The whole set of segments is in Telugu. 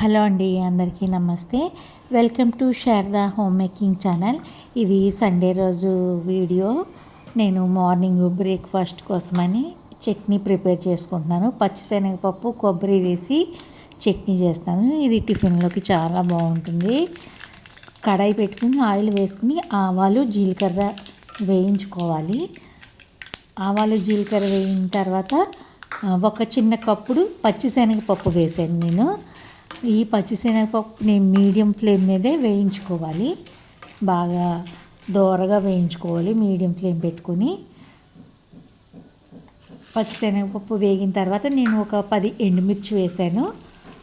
హలో అండి అందరికీ నమస్తే. Welcome to Sharada home making channel. ఇది సండే రోజు వీడియో. నేను మార్నింగ్ బ్రేక్ఫాస్ట్ కోసమని చట్నీ ప్రిపేర్ చేసుకుంటున్నాను. పచ్చిశనగపప్పు కొబ్బరి వేసి చట్నీ చేస్తాను. ఇది టిఫిన్లోకి చాలా బాగుంటుంది. కడాయి పెట్టుకుని ఆయిల్ వేసుకుని ఆవాలు జీలకర్ర వేయించుకోవాలి. ఆవాలు జీలకర్ర వేయిన తర్వాత ఒక చిన్న కప్పుడు పచ్చిశనగపప్పు వేసాను నేను. ఈ పచ్చిశనగపప్పుని మీడియం ఫ్లేమ్ మీదే వేయించుకోవాలి. బాగా దోరగా వేయించుకోవాలి మీడియం ఫ్లేమ్ పెట్టుకొని. పచ్చిశనగపప్పు వేగిన తర్వాత నేను ఒక పది ఎండుమిర్చి వేసాను.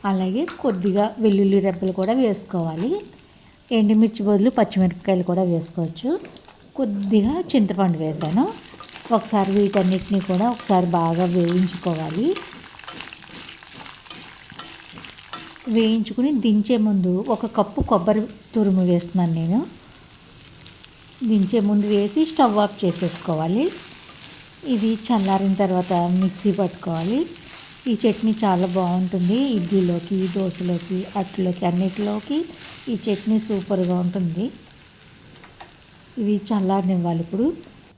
అలాగే కొద్దిగా వెల్లుల్లి రెబ్బలు కూడా వేసుకోవాలి. ఎండుమిర్చి బదులు పచ్చిమిరపకాయలు కూడా వేసుకోవచ్చు. కొద్దిగా చింతపండు వేసాను. ఒకసారి వీటన్నిటిని కూడా ఒకసారి బాగా వేయించుకోవాలి. వేయించుకుని దించే ముందు ఒక కప్పు కొబ్బరి తురుము వేస్తున్నాను నేను. దించే ముందు వేసి స్టవ్ ఆఫ్ చేసేసుకోవాలి. ఇది చల్లారిన తర్వాత మిక్సీ పట్టుకోవాలి. ఈ చట్నీ చాలా బాగుంటుంది. ఇడ్లీలోకి దోశలోకి అట్లలోకి అన్నిటిలోకి ఈ చట్నీ సూపర్గా ఉంటుంది. ఇది చల్లారనివ్వాలి ఇప్పుడు.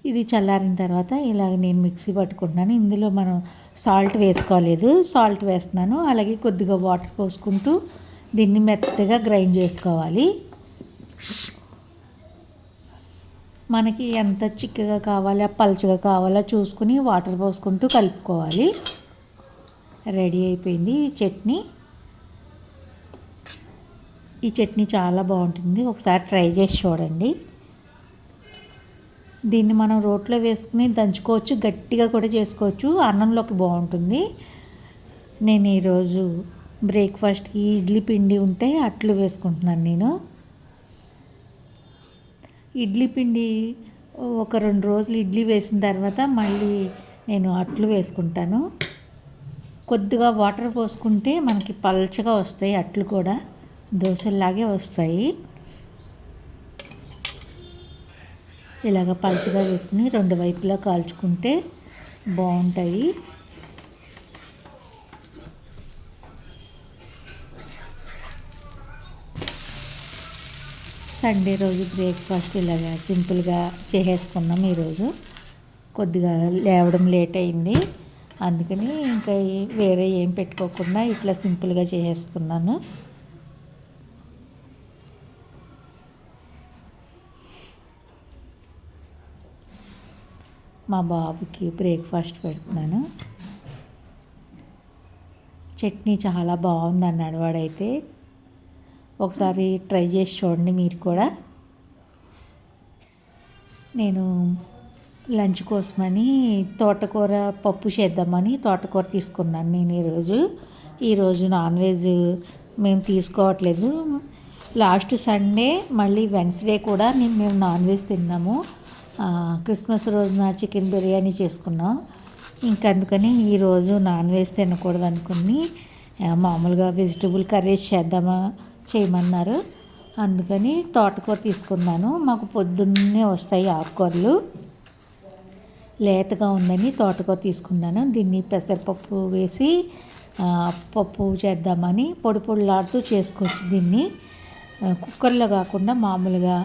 ఇది చల్లారిన తర్వాత ఇలాగ నేను మిక్సీ పట్టుకుంటున్నాను. ఇందులో మనం సాల్ట్ వేసుకోలేదు. సాల్ట్ వేస్తున్నాను. అలాగే కొద్దిగా వాటర్ పోసుకుంటూ దీన్ని మెత్తగా గ్రైండ్ చేసుకోవాలి. మనకి ఎంత చిక్కగా కావాలా పలుచగా కావాలో చూసుకుని వాటర్ పోసుకుంటూ కలుపుకోవాలి. రెడీ అయిపోయింది ఈ చట్నీ. ఈ చట్నీ చాలా బాగుంటుంది. ఒకసారి ట్రై చేసి చూడండి. దీన్ని మనం రోట్లో వేసుకుని దంచుకోవచ్చు గట్టిగా కూడా చేసుకోవచ్చు. అన్నంలోకి బాగుంటుంది. నేను ఈరోజు బ్రేక్ఫాస్ట్కి ఇడ్లీ పిండి ఉంటే అట్లు వేసుకుంటున్నాను నేను. ఇడ్లీ పిండి ఒక రెండు రోజులు ఇడ్లీ వేసిన తర్వాత మళ్ళీ నేను అట్లు వేసుకుంటాను. కొద్దిగా వాటర్ పోసుకుంటే మనకి పల్చగా వస్తాయి అట్లు కూడా. దోశల్లాగే వస్తాయి. ఇలాగ పలుచగా వేసుకుని రెండు వైపులా కాల్చుకుంటే బాగుంటాయి. సండే రోజు బ్రేక్ఫాస్ట్ ఇలాగా సింపుల్గా చేసేసుకున్నాం ఈరోజు. కొద్దిగా లేవడం లేట్ అయింది. అందుకని ఇంకా వేరే ఏం పెట్టుకోకుండా ఇట్లా సింపుల్గా చేసేసుకున్నాను. మా బాబుకి బ్రేక్ఫాస్ట్ పెడుతున్నాను. చట్నీ చాలా బాగుంది అన్నాడు వాడైతే. ఒకసారి ట్రై చేసి చూడండి మీరు కూడా. నేను లంచ్ కోసమని తోటకూర పప్పు చేద్దామని తోటకూర తీసుకున్నాను నేను ఈరోజు. ఈరోజు నాన్ వెజ్ మేము తీసుకోవట్లేదు. లాస్ట్ సండే మళ్ళీ వెన్స్డే కూడా మేము నాన్ వెజ్ తిన్నాము. క్రిస్మస్ రోజున చికెన్ బిర్యానీ చేసుకున్నాం. ఇంకా అందుకని ఈరోజు నాన్ వెజ్ తినకూడదు అనుకుని మామూలుగా వెజిటబుల్ కర్రీస్ చేద్దామా చేయమన్నారు. అందుకని తోటకూర తీసుకున్నాను. మాకు పొద్దున్నే వస్తాయి ఆకుకూరలు. లేతగా ఉందని తోటకూర తీసుకున్నాను. దీన్ని పెసరపప్పు వేసి పప్పు చేద్దామని పొడి పొడిలాడుతూ చేసుకోవచ్చు దీన్ని. కుక్కర్లో కాకుండా మామూలుగా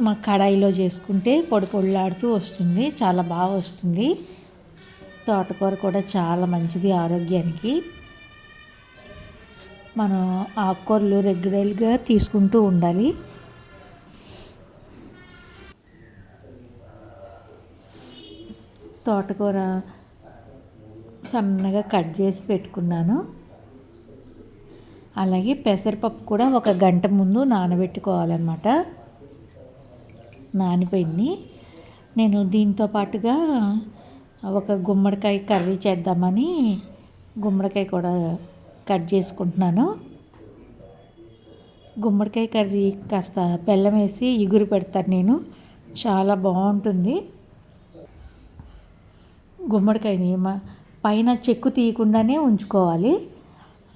మా కడాయిలో చేసుకుంటే పొడి పొడిలాడుతూ వస్తుంది. చాలా బాగా వస్తుంది. తోటకూర కూడా చాలా మంచిది ఆరోగ్యానికి. మనం ఆకుకూరలు రెగ్యులర్గా తీసుకుంటూ ఉండాలి. తోటకూర సన్నగా కట్ చేసి పెట్టుకున్నాను. అలాగే పెసరపప్పు కూడా ఒక గంట ముందు నానబెట్టుకోవాలన్నమాట. నానిపోయింది. నేను దీంతో పాటుగా ఒక గుమ్మడికాయ కర్రీ చేద్దామని గుమ్మడికాయ కూడా కట్ చేసుకుంటున్నాను. గుమ్మడికాయ కర్రీ కాస్త బెల్లం వేసి ఇగురు పెడతాను నేను. చాలా బాగుంటుంది. గుమ్మడికాయని పైన చెక్కు తీయకుండానే ఉంచుకోవాలి.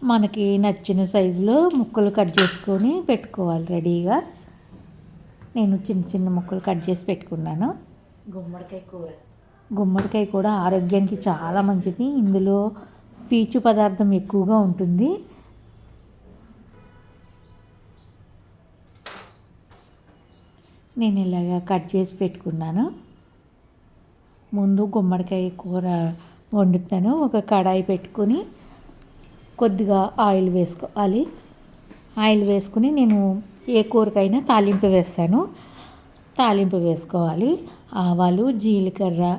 మనకి నచ్చిన సైజులో ముక్కలు కట్ చేసుకొని పెట్టుకోవాలి రెడీగా. నేను చిన్న చిన్న ముక్కలు కట్ చేసి పెట్టుకున్నాను. గుమ్మడికాయ కూర. గుమ్మడికాయ కూడా ఆరోగ్యానికి చాలా మంచిది. ఇందులో పీచు పదార్థం ఎక్కువగా ఉంటుంది. నేను ఇలాగా కట్ చేసి పెట్టుకున్నాను. ముందు గుమ్మడికాయ కూర వండుతాను. ఒక కడాయి పెట్టుకొని కొద్దిగా ఆయిల్ వేసుకోవాలి. ఆయిల్ వేసుకుని నేను ఏ కూరకైనా తాలింపు వేస్తాను. తాలింపు వేసుకోవాలి. ఆవాలు జీలకర్ర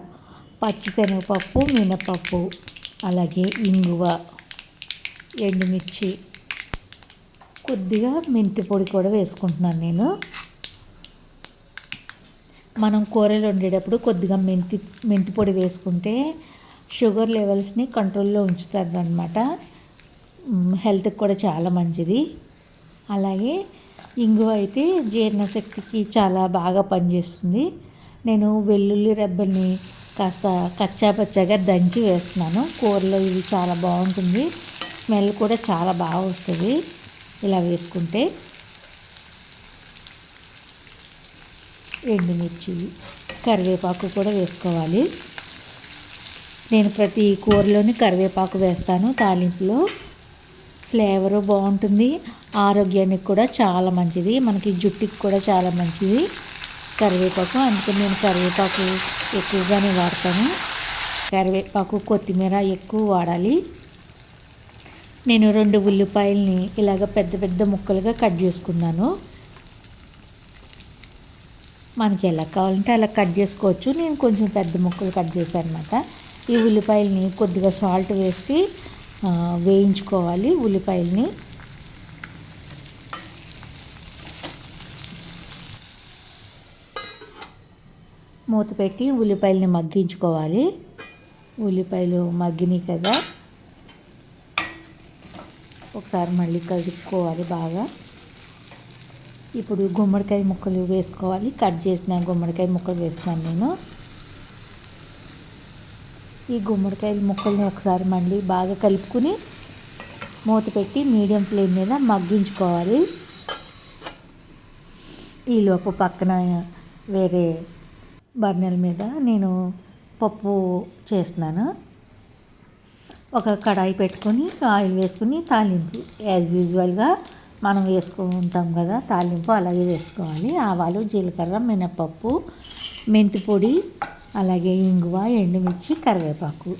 పచ్చిశనగపప్పు మినపప్పు అలాగే ఇంగువ ఎండుమిర్చి. కొద్దిగా మెంతి పొడి కూడా వేసుకుంటున్నాను నేను. మనం కూరలు వండేటప్పుడు కొద్దిగా మెంతి మెంతి పొడి వేసుకుంటే షుగర్ లెవెల్స్ని కంట్రోల్లో ఉంచుతుంది అనమాట హెల్త్కి కూడా చాలా మంచిది. అలాగే ఇంగువ అయితే జీర్ణశక్తికి చాలా బాగా పనిచేస్తుంది. నేను వెల్లుల్లి రెబ్బల్ని కాస్త కచ్చాపచ్చాగా దంచి వేస్తున్నాను. కూరలో ఇది చాలా బాగుంటుంది. స్మెల్ కూడా చాలా బాగా వస్తుంది ఇలా వేసుకుంటే. ఎండుమిర్చి కరివేపాకు కూడా వేసుకోవాలి. నేను ప్రతి కూరలోని కరివేపాకు వేస్తాను తాలింపులో. ఫ్లేవర్ బాగుంటుంది. ఆరోగ్యానికి కూడా చాలా మంచిది. మనకి జుట్టుకి కూడా చాలా మంచిది. కరివేపాకు అందుకే నేను కరివేపాకు ఎక్కువగానే వాడతాను. కరివేపాకు కొత్తిమీర ఎక్కువ వాడాలి. నేను రెండు ఉల్లిపాయలని ఇలాగ పెద్ద పెద్ద ముక్కలుగా కట్ చేసుకున్నాను. మనకి ఎలా కావాలంటే అలా కట్ చేసుకోవచ్చు. నేను కొంచెం పెద్ద ముక్కలు కట్ చేశాను అనమాట ఈ ఉల్లిపాయలని కొద్దిగా సాల్ట్ వేసి వేయించుకోవాలి ఉల్లిపాయలని. మూత పెట్టి ఉల్లిపాయలని మగ్గించుకోవాలి. ఉల్లిపాయలు మగ్గినాయి కదా. ఒకసారి మళ్ళీ కలుపుకోవాలి బాగా. ఇప్పుడు గుమ్మడికాయ ముక్కలు వేసుకోవాలి. కట్ చేసిన గుమ్మడికాయ ముక్కలు వేస్తున్నాను నేను. ఈ గుమ్మడికాయల ముక్కల్ని ఒకసారి మళ్ళీ బాగా కలుపుకుని మూత పెట్టి మీడియం ఫ్లేమ్ మీద మగ్గించుకోవాలి. ఈలోపు పక్కన వేరే బర్నెల మీద నేను పప్పు చేస్తున్నాను. ఒక కడాయి పెట్టుకొని ఆయిల్ వేసుకుని తాలింపు. యాజ్ యూజువల్గా మనం వేసుకుంటాం కదా తాలింపు అలాగే వేసుకోవాలి. ఆవాలు జీలకర్ర మినపప్పు మెంతి పొడి అలాగే ఇంగువ ఎండుమిర్చి కరివేపాకు.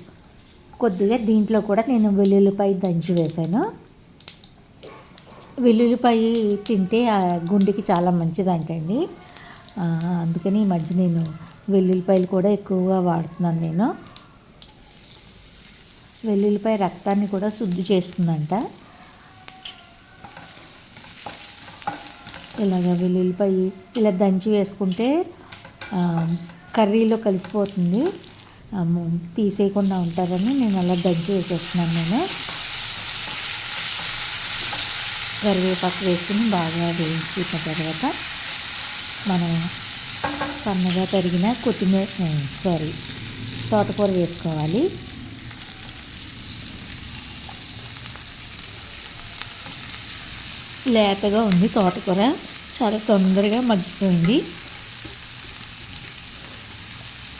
కొద్దిగా దీంట్లో కూడా నేను వెల్లుల్లిపాయ దంచి వేశాను. వెల్లుల్లిపాయ తింటే ఆ గుండెకి చాలా మంచిదంటండి. అందుకని ఈ మధ్య నేను వెల్లుల్లిపాయలు కూడా ఎక్కువగా వాడుతున్నాను నేను. వెల్లుల్లిపాయ రక్తాన్ని కూడా శుద్ధి చేస్తుందంట. ఇలాగ వెల్లుల్లిపాయ ఇలా దంచి వేసుకుంటే కర్రీలో కలిసిపోతుంది. తీసేయకుండా ఉంటారని నేను అలా దంచి వేసేస్తున్నాను నేను. కరివేపాకు వేసుకుని బాగా వేయించిన తర్వాత మనం సన్నగా తరిగిన కొత్తిమీర సారీ తోటకూర వేసుకోవాలి. లేతగా ఉంది తోటకూర. చాలా తొందరగా మగ్గిపోయింది.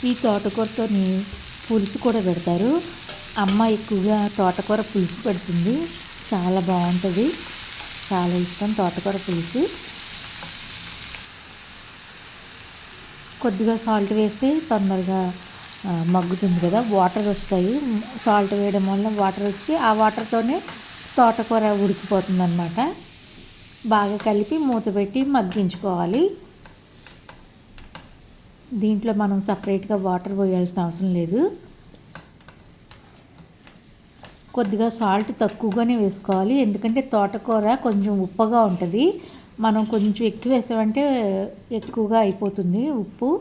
ఈ తోటకూరతోని పులుసు కూడా పెడతారు. అమ్మ ఎక్కువగా తోటకూర పులుసు పెడుతుంది. చాలా బాగుంటుంది. చాలా ఇష్టం తోటకూర పులుసు. కొద్దిగా సాల్ట్ వేస్తే తొందరగా మగ్గుతుంది కదా వాటర్ వస్తాయి. సాల్ట్ వేయడం వల్ల వాటర్ వచ్చి ఆ వాటర్తోనే తోటకూర ఉడికిపోతుంది అనమాట బాగా కలిపి మూత పెట్టి మగ్గించుకోవాలి. దీంట్లో మనం సపరేట్గా వాటర్ పోయాల్సిన అవసరం లేదు. కొద్దిగా సాల్ట్ తక్కువగానే వేసుకోవాలి. ఎందుకంటే తోటకూర కొంచెం ఉప్పగా ఉంటుంది. మనం కొంచెం ఎక్కువ వేసామంటే ఎక్కువగా అయిపోతుంది ఉప్పు.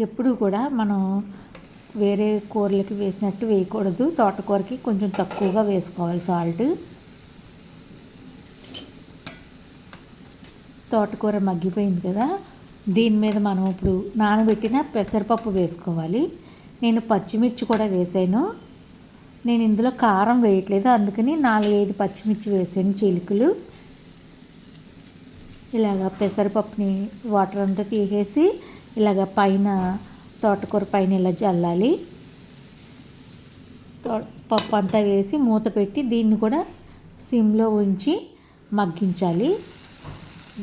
ఎప్పుడు కూడా మనం వేరే కూరలకి వేసినట్టు వేయకూడదు. తోటకూరకి కొంచెం తక్కువగా వేసుకోవాలి సాల్ట్. తోటకూర మగ్గిపోయింది కదా. దీని మీద మనం ఇప్పుడు నానబెట్టిన పెసరపప్పు వేసుకోవాలి. నేను పచ్చిమిర్చి కూడా వేసాను. నేను ఇందులో కారం వేయట్లేదు. అందుకని నాలుగైదు పచ్చిమిర్చి వేసాను చిలుకలు. ఇలాగ పెసరపప్పుని వాటర్ అంతా తీసేసి ఇలాగ పైన తోటకూర పైన ఇలా చల్లాలి. పప్పు అంతా వేసి మూత పెట్టి దీన్ని కూడా సిమ్లో ఉంచి మగ్గించాలి.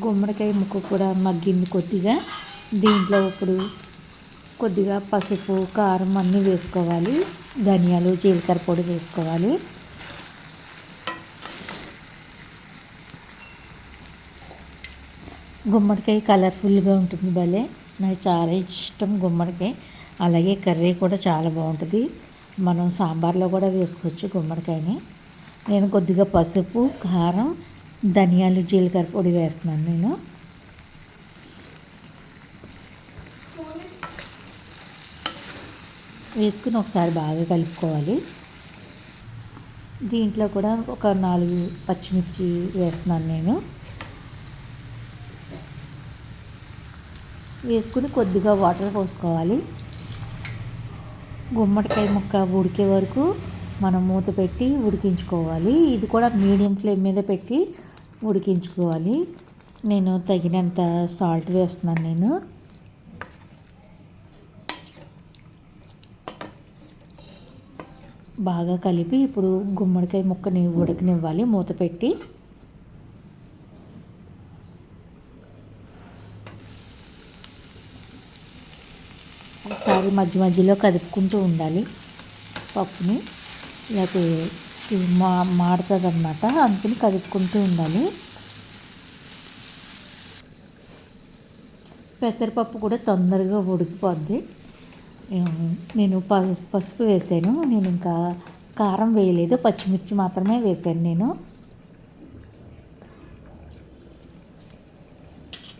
గుమ్మడికాయ ముక్క కూడా మగ్గింది కొద్దిగా. దీంట్లో ఇప్పుడు కొద్దిగా పసుపు కారం అన్నీ వేసుకోవాలి. ధనియాలు జీలకర్ర పొడి వేసుకోవాలి. గుమ్మడికాయ కలర్ఫుల్గా ఉంటుంది భలే. నాకు చాలా ఇష్టం గుమ్మడికాయ. అలాగే కర్రీ కూడా చాలా బాగుంటుంది. మనం సాంబార్లో కూడా వేసుకోవచ్చు గుమ్మడికాయని. నేను కొద్దిగా పసుపు కారం ధనియాలు జీలకర్ర పొడి వేస్తున్నాను నేను. వేసుకుని ఒకసారి బాగా కలుపుకోవాలి. దీంట్లో కూడా ఒక నాలుగు పచ్చిమిర్చి వేస్తున్నాను నేను. వేసుకుని కొద్దిగా వాటర్ పోసుకోవాలి. గుమ్మడికాయ ముక్క ఉడికే వరకు మనం మూత పెట్టి ఉడికించుకోవాలి. ఇది కూడా మీడియం ఫ్లేమ్ మీద పెట్టి ఉడికించుకోవాలి. నేను తగినంత సాల్ట్ వేస్తున్నాను నేను. బాగా కలిపి ఇప్పుడు గుమ్మడికాయ ముక్కని ఉడకనివ్వాలి మూత పెట్టి. ఒకసారి మధ్య మధ్యలో కదుపుకుంటూ ఉండాలి పప్పుని. లేకపోతే మా మాడుతుంది అనమాట అందుకని కదుపుకుంటూ ఉండాలి. పెసరపప్పు కూడా తొందరగా ఉడికిపోద్ది. నేను ప పసుపు వేసాను. నేను ఇంకా కారం వేయలేదు. పచ్చిమిర్చి మాత్రమే వేసాను నేను.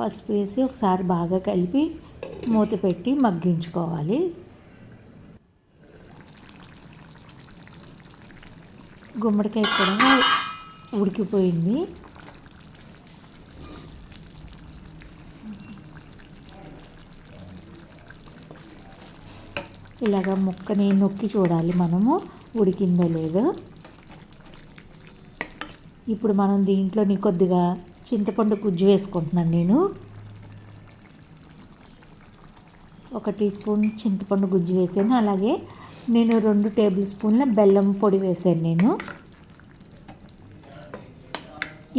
పసుపు వేసి ఒకసారి బాగా కలిపి మూత పెట్టి మగ్గించుకోవాలి. గుమ్మడికాయ కూడా ఉడికిపోయింది. ఇలాగ ముక్కని నొక్కి చూడాలి మనము ఉడికిందో లేదో. ఇప్పుడు మనం దీంట్లోని కొద్దిగా చింతపండు గుజ్జు వేసుకుంటున్నాను నేను. ఒక టీ స్పూన్ చింతపండు గుజ్జు వేసాను. అలాగే నేను రెండు టేబుల్ స్పూన్ల బెల్లం పొడి వేసాను నేను.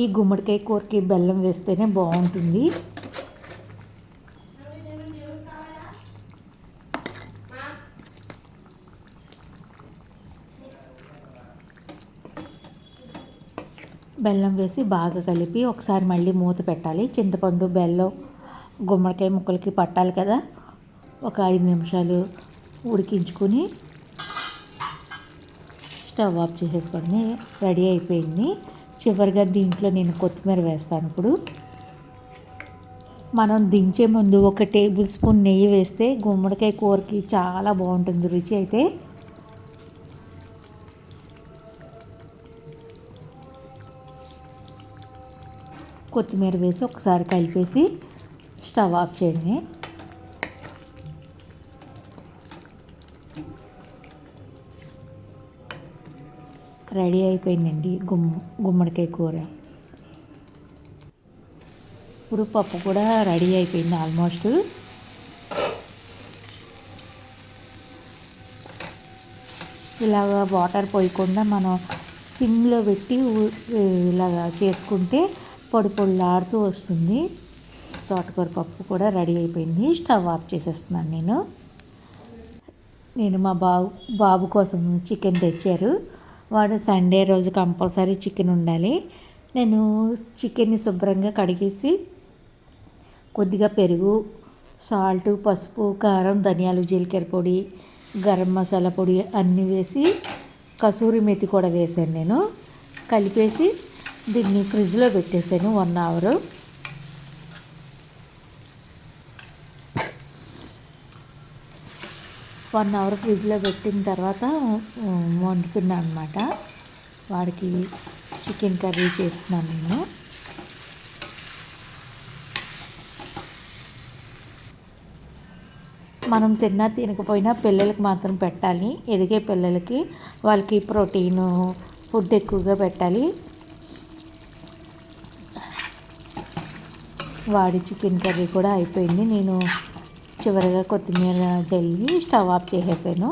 ఈ గుమ్మడికాయ కూరకి బెల్లం వేస్తేనే బాగుంటుంది. బెల్లం వేసి బాగా కలిపి ఒకసారి మళ్ళీ మూత పెట్టాలి. చింతపండు బెల్లం గుమ్మడికాయ ముక్కలకి పట్టాలి కదా. ఒక ఐదు నిమిషాలు ఉడికించుకొని స్టవ్ ఆఫ్ చేసేసుకొని రెడీ అయిపోయింది. చివరిగా దీంట్లో నేను కొత్తిమీర వేస్తాను ఇప్పుడు. మనం దించే ముందు ఒక టేబుల్ స్పూన్ నెయ్యి వేస్తే గుమ్మడికాయ కూరకి చాలా బాగుంటుంది రుచి అయితే. కొత్తిమీర వేసి ఒకసారి కలిపేసి స్టవ్ ఆఫ్ చేయండి. రెడీ అయిపోయిందండి గుమ్మ గుమ్మడికాయ కూర. ఇప్పుడు పప్పు కూడా రెడీ అయిపోయింది ఆల్మోస్ట్. ఇలాగ వాటర్ పోయకుండా మనం సిమ్లో పెట్టి ఇలాగ చేసుకుంటే పొడి పొడిలాడుతూ వస్తుంది. తోటకూర పప్పు కూడా రెడీ అయిపోయింది. స్టవ్ ఆఫ్ చేసేస్తున్నాను నేను. నేను మా బాబు బాబు కోసం చికెన్ తెచ్చారు. వాడు సండే రోజు కంపల్సరీ చికెన్ ఉండాలి. నేను చికెన్ని శుభ్రంగా కడిగేసి కొద్దిగా పెరుగు సాల్ట్ పసుపు కారం ధనియాలు జీలకర్ర పొడి గరం మసాలా పొడి అన్నీ వేసి కసూరి మెతి కూడా వేసాను నేను. కలిపేసి దీన్ని ఫ్రిడ్జ్లో పెట్టేసాను వన్ అవరు. వన్ అవర్ ఫ్రిడ్జ్లో పెట్టిన తర్వాత వండుతున్నాను అనమాట వాడికి చికెన్ కర్రీ చేస్తున్నాను నేను. మనం తిన్నా తినకపోయినా పిల్లలకి మాత్రం పెట్టాలి. ఎదిగే పిల్లలకి వాళ్ళకి ప్రోటీను ఫుడ్ ఎక్కువగా పెట్టాలి. వాడి చికెన్ కర్రీ కూడా అయిపోయింది. నేను చివరిగా కొత్తిమీర జల్లి స్టవ్ ఆఫ్ చేసేసాను.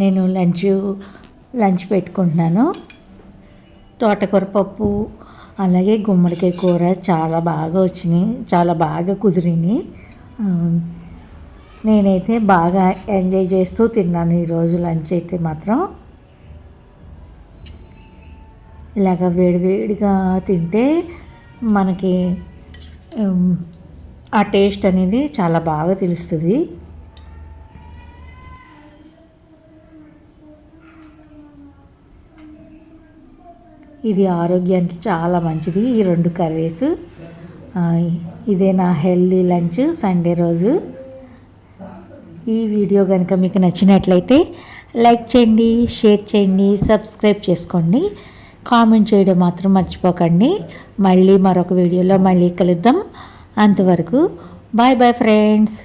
నేను లంచ్ లంచ్ పెట్టుకుంటున్నాను. తోటకూర పప్పు అలాగే గుమ్మడికాయ కూర చాలా బాగా వచ్చినాయి చాలా బాగా కుదిరినాయి. నేనైతే బాగా ఎంజాయ్ చేస్తూ తిన్నాను ఈరోజు లంచ్ అయితే మాత్రం. ఇలాగ వేడివేడిగా తింటే మనకి ఆ టేస్ట్ అనేది చాలా బాగా తెలుస్తుంది. ఇది ఆరోగ్యానికి చాలా మంచిది ఈ రెండు కర్రీస్. ఇదే నా హెల్దీ లంచ్ సండే రోజు. ఈ వీడియో కనుక మీకు నచ్చినట్లయితే లైక్ చేయండి షేర్ చేయండి సబ్స్క్రైబ్ చేసుకోండి. కామెంట్ చేయడం మాత్రం మర్చిపోకండి. మళ్ళీ మరొక వీడియోలో మళ్ళీ కలుద్దాం. అంతవరకు బాయ్ బాయ్ ఫ్రెండ్స్.